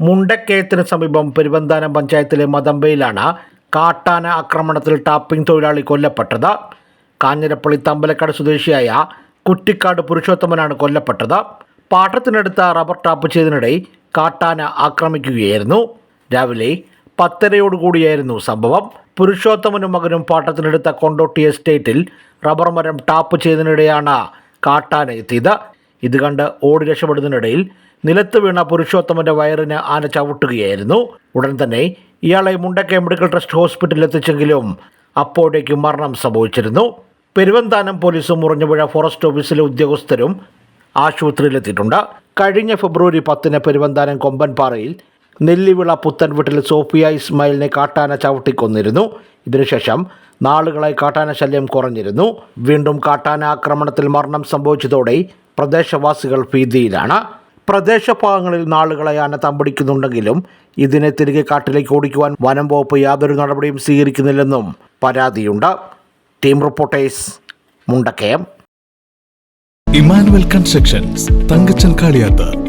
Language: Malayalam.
മുണ്ടക്കയത്തിന് സമീപം പെരുവന്താനം പഞ്ചായത്തിലെ മദമ്പയിലാണ് കാട്ടാന ആക്രമണത്തിൽ ടാപ്പിംഗ് തൊഴിലാളി കൊല്ലപ്പെട്ടത്. കാഞ്ഞിരപ്പള്ളി തമ്പലക്കാട് സ്വദേശിയായ കുറ്റിക്കാട് പുരുഷോത്തമനാണ് കൊല്ലപ്പെട്ടത്. പാട്ടത്തിനടുത്ത റബ്ബർ ടാപ്പ് ചെയ്തതിനിടെ കാട്ടാന ആക്രമിക്കുകയായിരുന്നു. രാവിലെ പത്തരയോടുകൂടിയായിരുന്നു സംഭവം. പുരുഷോത്തമനും മകനും പാട്ടത്തിനടുത്ത കൊണ്ടോട്ടി എസ്റ്റേറ്റിൽ റബ്ബർ മരം ടാപ്പ് ചെയ്തതിനിടെയാണ് കാട്ടാന എത്തിയത്. ഇത് കണ്ട് ഓടി രക്ഷപ്പെടുന്നതിനിടയിൽ നിലത്ത് വീണ പുരുഷോത്തമന്റെ വയറിന് ആന ചവിട്ടുകയായിരുന്നു. ഉടൻ തന്നെ ഇയാളെ മുണ്ടക്കയ മെഡിക്കൽ ട്രസ്റ്റ് ഹോസ്പിറ്റലിൽ എത്തിച്ചെങ്കിലും അപ്പോഴേക്കും മരണം സംഭവിച്ചിരുന്നു. പെരുവന്താനം പോലീസും മുറിഞ്ഞുപുഴ ഫോറസ്റ്റ് ഓഫീസിലെ ഉദ്യോഗസ്ഥരും ആശുപത്രിയിലെത്തിയിട്ടുണ്ട്. കഴിഞ്ഞ ഫെബ്രുവരി പത്തിന് പെരുവന്താനം കൊമ്പൻപാറയിൽ നെല്ലിവിള പുത്തൻ വീട്ടിൽ സോഫിയ ഇസ്മായിലിനെ കാട്ടാന ചവിട്ടിക്കൊന്നിരുന്നു. ഇതിനുശേഷം നാളുകളായി കാട്ടാന ശല്യം കുറഞ്ഞിരുന്നു. വീണ്ടും കാട്ടാന ആക്രമണത്തിൽ മരണം സംഭവിച്ചതോടെ പ്രദേശവാസികൾ ഭീതിയിലാണ്. പ്രദേശഭാഗങ്ങളിൽ നാളുകളെ ആന തമ്പടിക്കുന്നുണ്ടെങ്കിലും ഇതിനെ തിരികെ കാട്ടിലേക്ക് ഓടിക്കുവാൻ വനം വകുപ്പ് യാതൊരു നടപടിയും സ്വീകരിക്കുന്നില്ലെന്നും പരാതിയുണ്ട്. Team reporters Mundakkayam. Emmanuel constructions Thankachan Kaliyath.